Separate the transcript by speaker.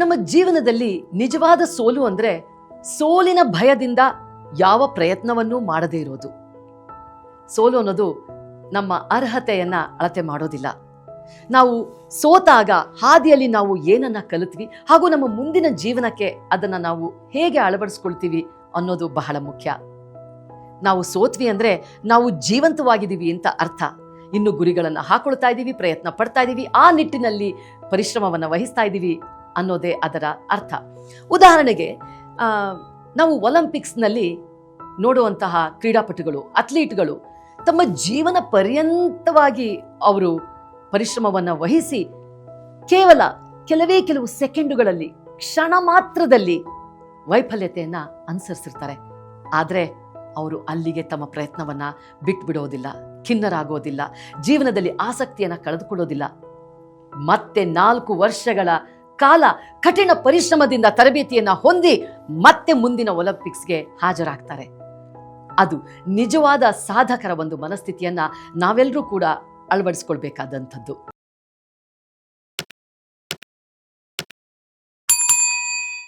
Speaker 1: ನಮ್ಮ ಜೀವನದಲ್ಲಿ ನಿಜವಾದ ಸೋಲು ಅಂದ್ರೆ ಸೋಲಿನ ಭಯದಿಂದ ಯಾವ ಪ್ರಯತ್ನವನ್ನೂ ಮಾಡದೇ ಇರೋದು. ಸೋಲು ಅನ್ನೋದು ನಮ್ಮ ಅರ್ಹತೆಯನ್ನ ಅಳತೆ ಮಾಡೋದಿಲ್ಲ. ನಾವು ಸೋತಾಗ ಹಾದಿಯಲ್ಲಿ ನಾವು ಏನನ್ನ ಕಲಿತ್ವಿ ಹಾಗೂ ನಮ್ಮ ಮುಂದಿನ ಜೀವನಕ್ಕೆ ಅದನ್ನ ನಾವು ಹೇಗೆ ಅಳವಡಿಸ್ಕೊಳ್ತೀವಿ ಅನ್ನೋದು ಬಹಳ ಮುಖ್ಯ. ನಾವು ಸೋತ್ವಿ ಅಂದ್ರೆ ನಾವು ಜೀವಂತವಾಗಿದ್ದೀವಿ ಅಂತ ಅರ್ಥ. ಇನ್ನು ಗುರಿಗಳನ್ನು ಹಾಕೊಳ್ತಾ ಇದ್ದೀವಿ ಪ್ರಯತ್ನ ಪಡ್ತಾ ಇದ್ದೀವಿ ಆ ನಿಟ್ಟಿನಲ್ಲಿ ಪರಿಶ್ರಮವನ್ನು ವಹಿಸ್ತಾ ಇದ್ದೀವಿ ಅನ್ನೋದೇ ಅದರ ಅರ್ಥ. ಉದಾಹರಣೆಗೆ ನಾವು ಒಲಿಂಪಿಕ್ಸ್ನಲ್ಲಿ ನೋಡುವಂತಹ ಕ್ರೀಡಾಪಟುಗಳು, ಅಥ್ಲೀಟ್ಗಳು, ತಮ್ಮ ಜೀವನ ಪರ್ಯಂತವಾಗಿ ಅವರು ಪರಿಶ್ರಮವನ್ನು ವಹಿಸಿ, ಕೇವಲ ಕೆಲವೇ ಕೆಲವು ಸೆಕೆಂಡುಗಳಲ್ಲಿ, ಕ್ಷಣ ಮಾತ್ರದಲ್ಲಿ ವೈಫಲ್ಯತೆಯನ್ನು ಅನುಸರಿಸಿರ್ತಾರೆ. ಆದರೆ, ಅವರು ಅಲ್ಲಿಗೆ ತಮ್ಮ ಪ್ರಯತ್ನವನ್ನು ಬಿಟ್ಬಿಡೋದಿಲ್ಲ, ಖಿನ್ನರಾಗೋದಿಲ್ಲ, ಜೀವನದಲ್ಲಿ ಆಸಕ್ತಿಯನ್ನು ಕಳೆದುಕೊಳ್ಳೋದಿಲ್ಲ. ಮತ್ತೆ ನಾಲ್ಕು ವರ್ಷಗಳ ಕಾಲ ಕಠಿಣ ಪರಿಶ್ರಮದಿಂದ ತರಬೇತಿಯನ್ನ ಹೊಂದಿ ಮತ್ತೆ ಮುಂದಿನ ಒಲಿಂಪಿಕ್ಸ್ಗೆ ಹಾಜರಾಗ್ತಾರೆ. ಅದು ನಿಜವಾದ ಸಾಧಕರ ಒಂದು ಮನಸ್ಥಿತಿಯನ್ನ ನಾವೆಲ್ಲರೂ ಕೂಡ ಅಳವಡಿಸ್ಕೊಳ್ಬೇಕಾದಂಥದ್ದು.